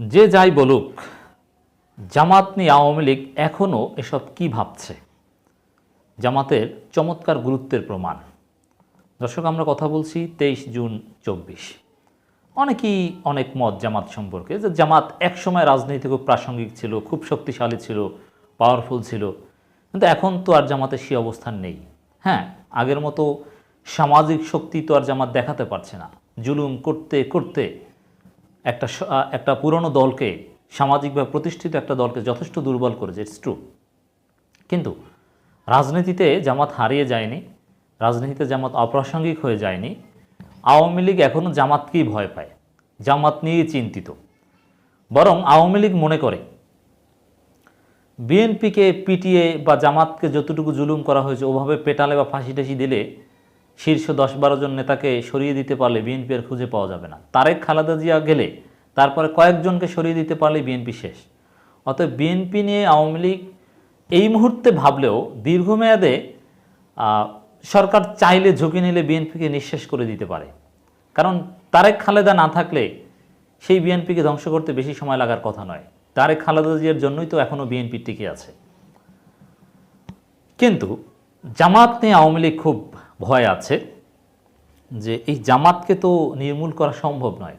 যে যাই বলুক, জামাত নিয়ে আওয়ামী লীগ এখনও এসব কি ভাবছে? জামাতের চমৎকার গুরুত্বের প্রমাণ। দর্শক, আমরা কথা বলছি তেইশ জুন চব্বিশ। অনেকেই অনেক মত জামাত সম্পর্কে, যে জামাত একসময় রাজনীতি খুব প্রাসঙ্গিক ছিল, খুব শক্তিশালী ছিল পাওয়ারফুল ছিল, কিন্তু এখন তো আর জামাতের সেই অবস্থান নেই। হ্যাঁ আগের মতো সামাজিক শক্তি তো আর জামাত দেখাতে পারছে না। জুলুম করতে করতে একটা একটা পুরনো দলকে সামাজিকভাবে প্রতিষ্ঠিত একটা দলকে যথেষ্ট দুর্বল করেছে। ইটস ট্রু কিন্তু রাজনীতিতে জামাত হারিয়ে যায়নি, রাজনীতিতে জামাত অপ্রাসঙ্গিক হয়ে যায়নি, আওয়ামী লীগ এখনও জামাতকেই ভয় পায়, জামাত নিয়ে চিন্তিত। বরং আওয়ামী লীগ মনে করে, বিএনপিকে পিটিয়ে বা জামাতকে যতটুকু জুলুম করা হয়েছে, ওভাবে পেটালে বা ফাঁসি টাসি দিলে শীর্ষ দশ বারো জন নেতাকে সরিয়ে দিতে পারলে বিএনপি আর খুঁজে পাওয়া যাবে না। তারেক, খালেদা জিয়া গেলে তারপরে কয়েকজনকে সরিয়ে দিতে পারলে বিএনপি শেষ। অতএব বিএনপি নিয়ে আওয়ামী লীগ এই মুহূর্তে ভাবলেও দীর্ঘমেয়াদে সরকার চাইলে ঝুঁকি নিলে বিএনপিকে নিঃশেষ করে দিতে পারে। কারণ তারেক, খালেদা না থাকলে সেই বিএনপিকে ধ্বংস করতে বেশি সময় লাগার কথা নয়। তারেক, খালেদা জিয়ার জন্যই তো এখনও বিএনপি টিকে আছে। কিন্তু জামাত নিয়ে আওয়ামী লীগ খুব ভয় আছে যে এই জামাতকে তো নির্মূল করা সম্ভব নয়।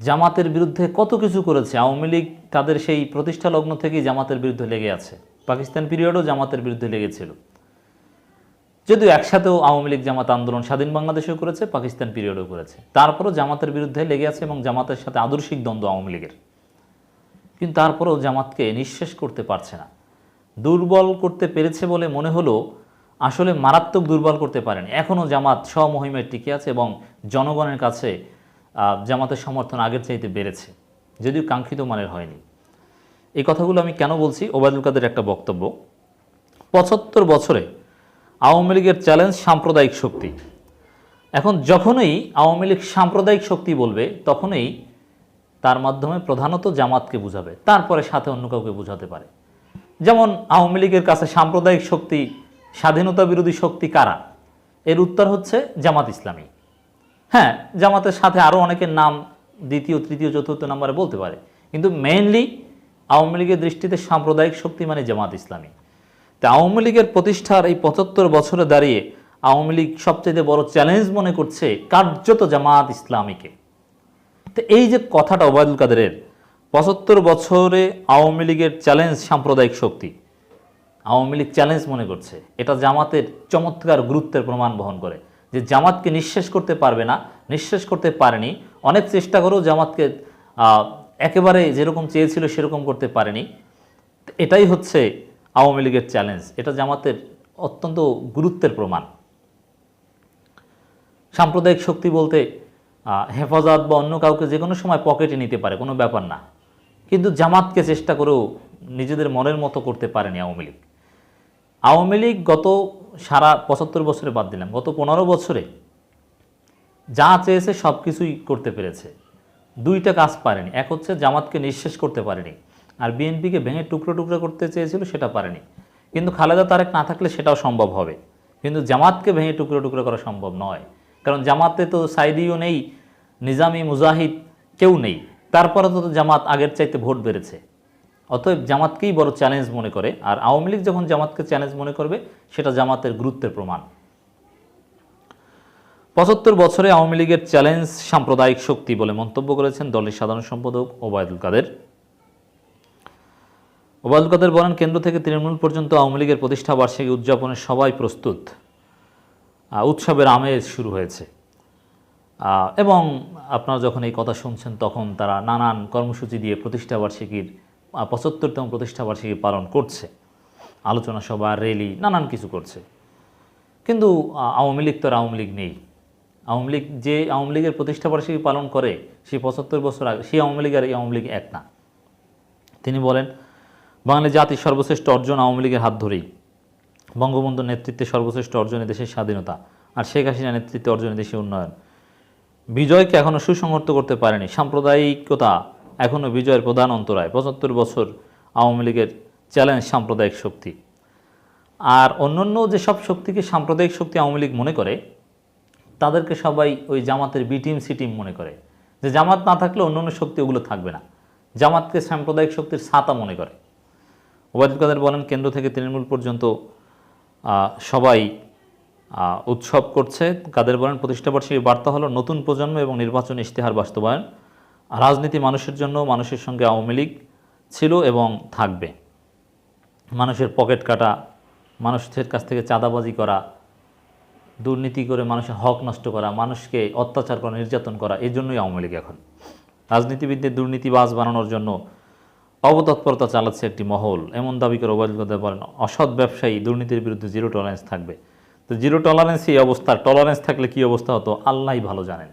জামাতের বিরুদ্ধে কত কিছু করেছে। আওয়ামী লীগ তাদের সেই প্রতিষ্ঠা লগ্ন থেকেই জামাতের বিরুদ্ধে লেগে আছে। পাকিস্তান পিরিয়ডও জামাতের বিরুদ্ধে লেগেছিল। যদিও একসাথেও আওয়ামী লীগ জামাত আন্দোলন স্বাধীন বাংলাদেশেও করেছে, পাকিস্তান পিরিয়ডও করেছে। তারপরও জামাতের বিরুদ্ধে লেগে আছে এবং জামাতের সাথে আদর্শিক দ্বন্দ্ব আওয়ামী লীগের। কিন্তু তারপরেও জামাতকে নিঃশেষ করতে পারছে না। দুর্বল করতে পেরেছে বলে মনে হলো আসলে মারাত্মক দুর্বল করতে পারেনি। এখনও জামাত স্বমহিমায় টিকে আছে এবং জনগণের কাছে জামাতের সমর্থন আগের চাইতে বেড়েছে, যদিও কাঙ্ক্ষিত মানের হয়নি। এই কথাগুলো আমি কেন বলছি? ওবায়দুল কাদের একটা বক্তব্য। পঁচাত্তর বছরে আওয়ামী লীগের চ্যালেঞ্জ সাম্প্রদায়িক শক্তি। এখন যখনই আওয়ামী লীগ সাম্প্রদায়িক শক্তি বলবে, তখনই তার মাধ্যমে প্রধানত জামাতকে বুঝাবে, তারপরে সাথে অন্য কাউকে বুঝাতে পারে। যেমন আওয়ামী লীগের কাছে সাম্প্রদায়িক শক্তি স্বাধীনতা বিরোধী শক্তি কারা? এর উত্তর হচ্ছে জামাত ইসলামী। হ্যাঁ জামাতের সাথে আরও অনেকের নাম দ্বিতীয়, তৃতীয়, চতুর্থ নম্বরে বলতে পারে। কিন্তু মেইনলি আওয়ামী লীগের দৃষ্টিতে সাম্প্রদায়িক শক্তি মানে জামাত ইসলামী। তা আওয়ামী লীগের প্রতিষ্ঠার এই পঁচাত্তর বছরে দাঁড়িয়ে আওয়ামী লীগ সবচেয়ে বড় চ্যালেঞ্জ মনে করছে কার্যত জামাত ইসলামীকে। তো এই যে কথাটা ওবায়দুল কাদেরের, পঁচাত্তর বছরে আওয়ামী লীগের চ্যালেঞ্জ সাম্প্রদায়িক শক্তি আওয়ামী লীগ চ্যালেঞ্জ মনে করছে। এটা জামাতের চমৎকার গুরুত্বের প্রমাণ বহন করে। যে জামাতকে নিঃশেষ করতে পারবে না, নিঃশেষ করতে পারেনি, অনেক চেষ্টা করেও জামাতকে একেবারে যেরকম চেয়েছিল সেরকম করতে পারেনি। এটাই হচ্ছে আওয়ামী লীগের চ্যালেঞ্জ এটা জামাতের অত্যন্ত গুরুত্বের প্রমাণ। সাম্প্রদায়িক শক্তি বলতে হেফাজত বা অন্য কাউকে যে কোনো সময় পকেটে নিতে পারে, কোনো ব্যাপার না। কিন্তু জামাতকে চেষ্টা করেও নিজেদের মনের মতো করতে পারেনি আওয়ামী লীগ। আওয়ামী লীগ গত সারা পঁচাত্তর বছরে বাদ দিলাম, গত পনেরো বছরে যা চেয়েছে সব কিছুই করতে পেরেছে। দুইটা কাজ পারেনি, এক হচ্ছে জামাতকে নিঃশেষ করতে পারেনি, আর বিএনপিকে ভেঙে টুকরো টুকরো করতে চেয়েছিল সেটা পারেনি। কিন্তু খালেদা তারেক না থাকলে সেটাও সম্ভব হবে, কিন্তু জামাতকে ভেঙে টুকরো টুকরো করা সম্ভব নয়, কারণ জামাতে তো সাইদিও নেই, নিজামি মুজাহিদ কেউ নেই, তারপরে তো জামাত আগের চাইতে ভোট বেড়েছে। অতএব জামাতকেই বড় চ্যালেঞ্জ মনে করে। আর আওয়ামী লীগ যখন জামাতকে চ্যালেঞ্জ মনে করবে সেটা জামাতের গুরুত্বের প্রমাণ। পঁচাত্তর বছরে আওয়ামী লীগের চ্যালেঞ্জ সাম্প্রদায়িক শক্তি বলে মন্তব্য করেছেন দলের সাধারণ সম্পাদক ওবায়দুল কাদের। ওবায়দুল কাদের বলেন কেন্দ্র থেকে তৃণমূল পর্যন্ত আওয়ামী লীগের প্রতিষ্ঠা বার্ষিকী উদযাপনে সবাই প্রস্তুত। উৎসবের আমেজ শুরু হয়েছে। এবং আপনারা যখন এই কথা শুনছেন তখন তারা নানান কর্মসূচি দিয়ে প্রতিষ্ঠা বার্ষিকীর আহ, পঁচাত্তরতম প্রতিষ্ঠা বার্ষিকী পালন করছে। আলোচনা সভা র্যালি নানান কিছু করছে। কিন্তু আওয়ামী লীগ তো আর আওয়ামী লীগ নেই। আওয়ামী লীগ যে আওয়ামী লীগের প্রতিষ্ঠা বার্ষিকী পালন করে, সেই পঁচাত্তর বছর আগে, সেই আওয়ামী লীগ আর এই আওয়ামী লীগ এক না। তিনি বলেন বাঙালি জাতির সর্বশ্রেষ্ঠ অর্জন আওয়ামী লীগের হাত ধরেই। বঙ্গবন্ধুর নেতৃত্বে সর্বশ্রেষ্ঠ অর্জনে দেশের স্বাধীনতা আর শেখ হাসিনা নেতৃত্বে অর্জনে দেশের উন্নয়ন। বিজয়কে এখনও সুসংহত করতে পারেনি সাম্প্রদায়িকতা এখনও বিজয়ের প্রধান অন্তরায়। পঁচাত্তর বছর আওয়ামী লীগের চ্যালেঞ্জ সাম্প্রদায়িক শক্তি। আর অন্যান্য যেসব শক্তিকে সাম্প্রদায়িক শক্তি আওয়ামী লীগ মনে করে, তাদেরকে সবাই ওই জামাতের বি টিম টিম মনে করে। যে জামাত না থাকলে অন্য অন্য শক্তি ওগুলো থাকবে না। জামাতকে সাম্প্রদায়িক শক্তির ছাতা মনে করে। ওবায়দুল কাদের বলেন, কেন্দ্র থেকে তৃণমূল পর্যন্ত সবাই উৎসব করছে। কাদের বলেন প্রতিষ্ঠাবার্ষিকী বার্তা হলো, নতুন প্রজন্ম এবং নির্বাচন ইশতেহার বাস্তবায়ন। রাজনীতি মানুষের জন্য মানুষের সঙ্গে আওয়ামী লীগ ছিল এবং থাকবে। মানুষের পকেট কাটা, মানুষের কাছ থেকে চাঁদাবাজি করা, দুর্নীতি করে মানুষের হক নষ্ট করা, মানুষকে অত্যাচার করা, নির্যাতন করা, এই জন্যই আওয়ামী লীগ এখন। রাজনীতিবিদদের দুর্নীতিবাজ বানানোর জন্য অবতৎপরতা চালাচ্ছে একটি মহল। এমন দাবি করে ওবায়দুল কাদের বলেন, অসৎ ব্যবসায়ী দুর্নীতির বিরুদ্ধে জিরো টলারেন্স থাকবে। তো জিরো টলারেন্স এই অবস্থা টলারেন্স থাকলে কি অবস্থা হতো? আল্লাহই ভালো জানেন।